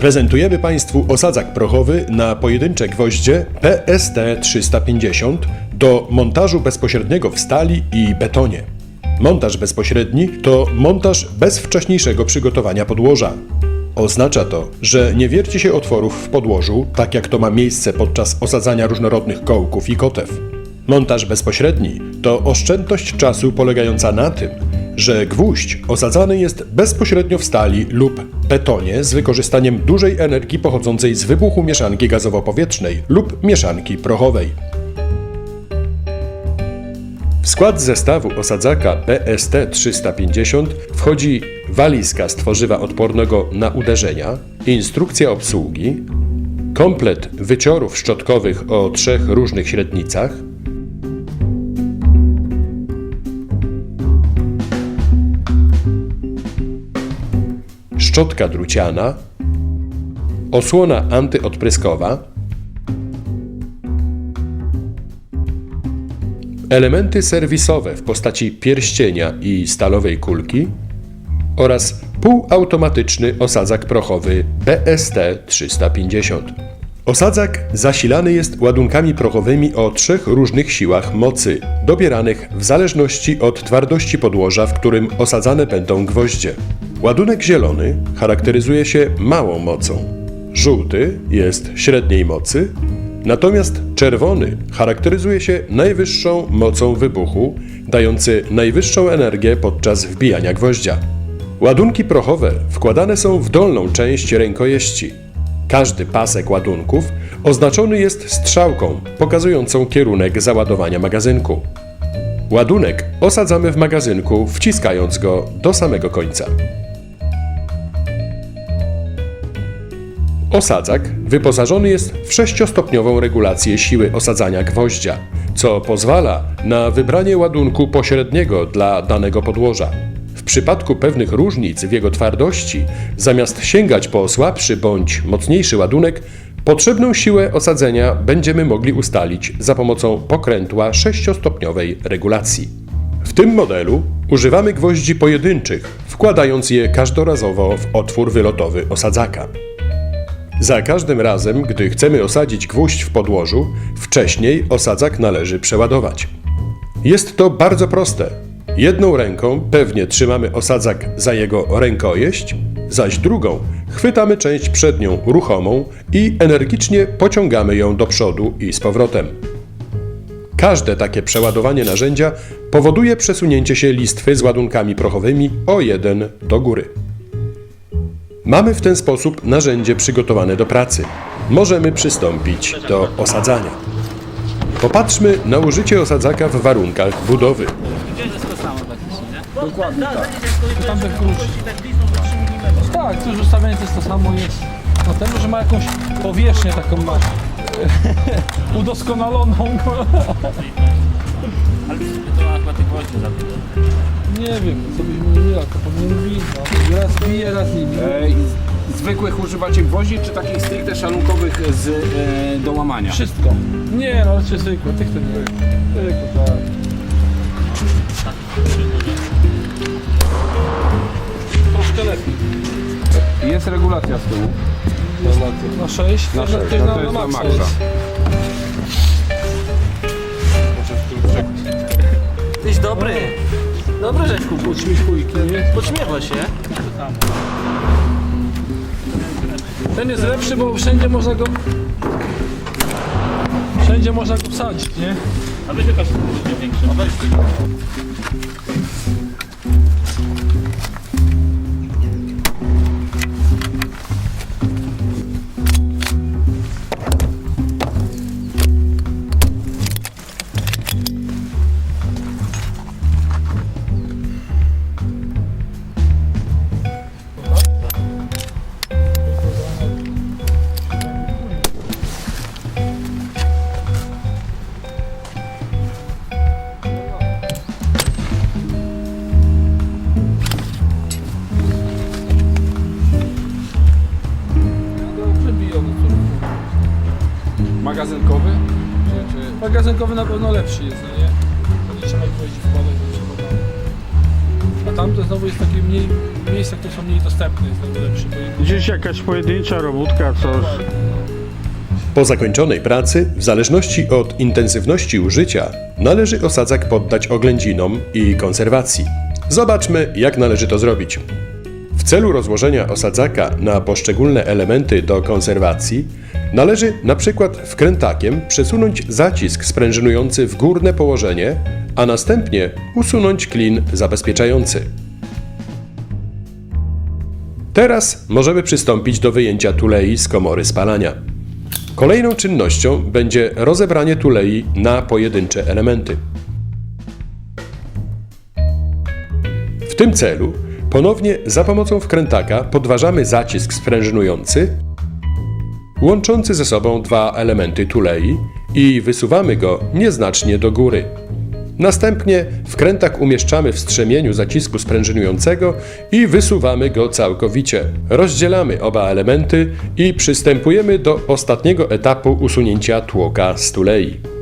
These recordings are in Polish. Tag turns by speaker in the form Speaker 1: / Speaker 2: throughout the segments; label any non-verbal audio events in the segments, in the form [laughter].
Speaker 1: Prezentujemy Państwu osadzak prochowy na pojedyncze gwoździe PST 350 do montażu bezpośredniego w stali i betonie. Montaż bezpośredni to montaż bez wcześniejszego przygotowania podłoża. Oznacza to, że nie wierci się otworów w podłożu, tak jak to ma miejsce podczas osadzania różnorodnych kołków i kotew. Montaż bezpośredni to oszczędność czasu polegająca na tym, że gwóźdź osadzany jest bezpośrednio w stali lub betonie z wykorzystaniem dużej energii pochodzącej z wybuchu mieszanki gazowo-powietrznej lub mieszanki prochowej. W skład zestawu osadzaka PST 350 wchodzi walizka z tworzywa odpornego na uderzenia, instrukcja obsługi, komplet wyciorów szczotkowych o trzech różnych średnicach, szczotka druciana, osłona antyodpryskowa, elementy serwisowe w postaci pierścienia i stalowej kulki oraz półautomatyczny osadzak prochowy BST 350. Osadzak zasilany jest ładunkami prochowymi o trzech różnych siłach mocy, dobieranych w zależności od twardości podłoża, w którym osadzane będą gwoździe. Ładunek zielony charakteryzuje się małą mocą, żółty jest średniej mocy, natomiast czerwony charakteryzuje się najwyższą mocą wybuchu, dający najwyższą energię podczas wbijania gwoździa. Ładunki prochowe wkładane są w dolną część rękojeści. Każdy pasek ładunków oznaczony jest strzałką pokazującą kierunek załadowania magazynku. Ładunek osadzamy w magazynku, wciskając go do samego końca. Osadzak wyposażony jest w sześciostopniową regulację siły osadzania gwoździa, co pozwala na wybranie ładunku pośredniego dla danego podłoża. Przypadku pewnych różnic w jego twardości, zamiast sięgać po słabszy bądź mocniejszy ładunek, potrzebną siłę osadzenia będziemy mogli ustalić za pomocą pokrętła sześciostopniowej regulacji. W tym modelu używamy gwoździ pojedynczych, wkładając je każdorazowo w otwór wylotowy osadzaka. Za każdym razem, gdy chcemy osadzić gwóźdź w podłożu, wcześniej osadzak należy przeładować. Jest to bardzo proste. Jedną ręką pewnie trzymamy osadzak za jego rękojeść, zaś drugą chwytamy część przednią ruchomą i energicznie pociągamy ją do przodu i z powrotem. Każde takie przeładowanie narzędzia powoduje przesunięcie się listwy z ładunkami prochowymi o jeden do góry. Mamy w ten sposób narzędzie przygotowane do pracy. Możemy przystąpić do osadzania. Popatrzmy na użycie osadzaka w warunkach budowy.
Speaker 2: To?
Speaker 3: Dokładnie tak.
Speaker 2: Tam we wróci. Tak, to już ustawienie to jest to samo jest. Dlatego, że ma jakąś powierzchnię taką ma [laughs] udoskonaloną.
Speaker 4: Ale to chyba tych gwoździ za dużo.
Speaker 2: Nie wiem, co byśmy mówili, to powinien bić. No. Raz bije, raz nie bije.
Speaker 3: Zwykłych używacie gwoździ, czy takich stricte szalunkowych z e, do łamania?
Speaker 2: Wszystko. Nie, no raczej zwykłe, tych to nie. Zwykłe,
Speaker 3: z tyłu.
Speaker 2: Na 6?
Speaker 3: Na
Speaker 2: to
Speaker 3: sześć,
Speaker 2: jest
Speaker 3: no
Speaker 2: na,
Speaker 3: to jest
Speaker 2: na
Speaker 3: na
Speaker 2: maksa.
Speaker 4: Tyś dobry. Dobry rzeczku,
Speaker 2: Podśmiechujki, nie?
Speaker 4: podśmiewa się.
Speaker 2: Ten jest lepszy, bo wszędzie można go... Wszędzie można go wsadzić, nie?
Speaker 4: A weź okaż większy.
Speaker 3: Magazynkowy? Czy, czy...
Speaker 2: Magazynkowy na pewno lepszy jest, no nie? To nie trzeba gwoździ wkładać do przewodu. A tamte znowu jest takie mniej miejscach, które są mniej dostępne, jest to lepszy. bo-
Speaker 5: Gdzieś jakaś pojedyncza robótka, coś.
Speaker 1: Po zakończonej pracy, w zależności od intensywności użycia, należy osadzak poddać oględzinom i konserwacji. Zobaczmy, jak należy to zrobić. W celu rozłożenia osadzaka na poszczególne elementy do konserwacji, należy na przykład wkrętakiem przesunąć zacisk sprężynujący w górne położenie, a następnie usunąć klin zabezpieczający. Teraz możemy przystąpić do wyjęcia tulei z komory spalania. Kolejną czynnością będzie rozebranie tulei na pojedyncze elementy. W tym celu ponownie za pomocą wkrętaka podważamy zacisk sprężynujący łączący ze sobą dwa elementy tulei i wysuwamy go nieznacznie do góry. Następnie wkrętak umieszczamy w strzemieniu zacisku sprężynującego i wysuwamy go całkowicie. Rozdzielamy oba elementy i przystępujemy do ostatniego etapu usunięcia tłoka z tulei.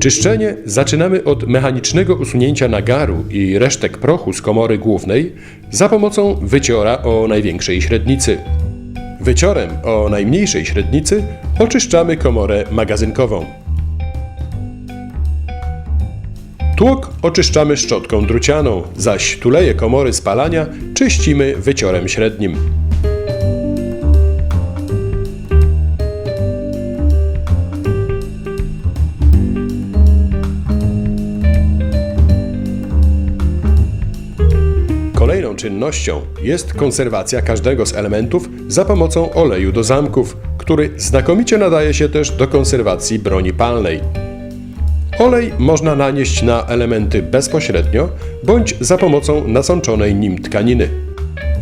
Speaker 1: Czyszczenie zaczynamy od mechanicznego usunięcia nagaru i resztek prochu z komory głównej za pomocą wyciora o największej średnicy. Wyciorem o najmniejszej średnicy oczyszczamy komorę magazynkową. Tłok oczyszczamy szczotką drucianą, zaś tuleje komory spalania czyścimy wyciorem średnim. Czynnością jest konserwacja każdego z elementów za pomocą oleju do zamków, który znakomicie nadaje się też do konserwacji broni palnej. Olej można nanieść na elementy bezpośrednio bądź za pomocą nasączonej nim tkaniny.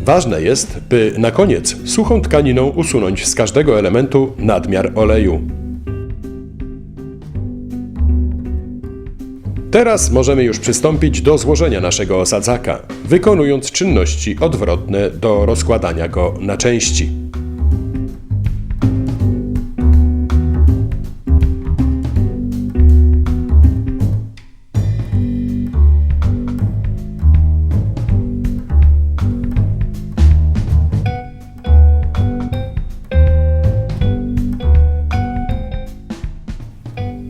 Speaker 1: Ważne jest, by na koniec suchą tkaniną usunąć z każdego elementu nadmiar oleju. Teraz możemy już przystąpić do złożenia naszego osadzaka, wykonując czynności odwrotne do rozkładania go na części.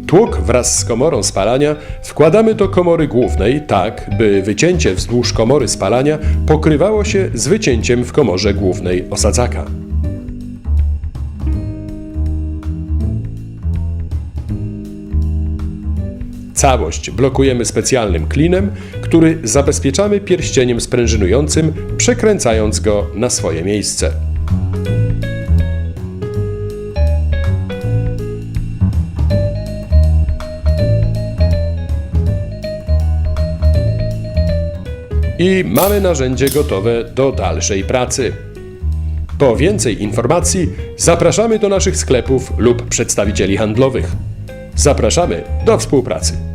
Speaker 1: Tłok wraz z komorą spalania wkładamy do komory głównej tak, by wycięcie wzdłuż komory spalania pokrywało się z wycięciem w komorze głównej osadzaka. Całość blokujemy specjalnym klinem, który zabezpieczamy pierścieniem sprężynującym, przekręcając go na swoje miejsce. I mamy narzędzie gotowe do dalszej pracy. Po więcej informacji zapraszamy do naszych sklepów lub przedstawicieli handlowych. Zapraszamy do współpracy.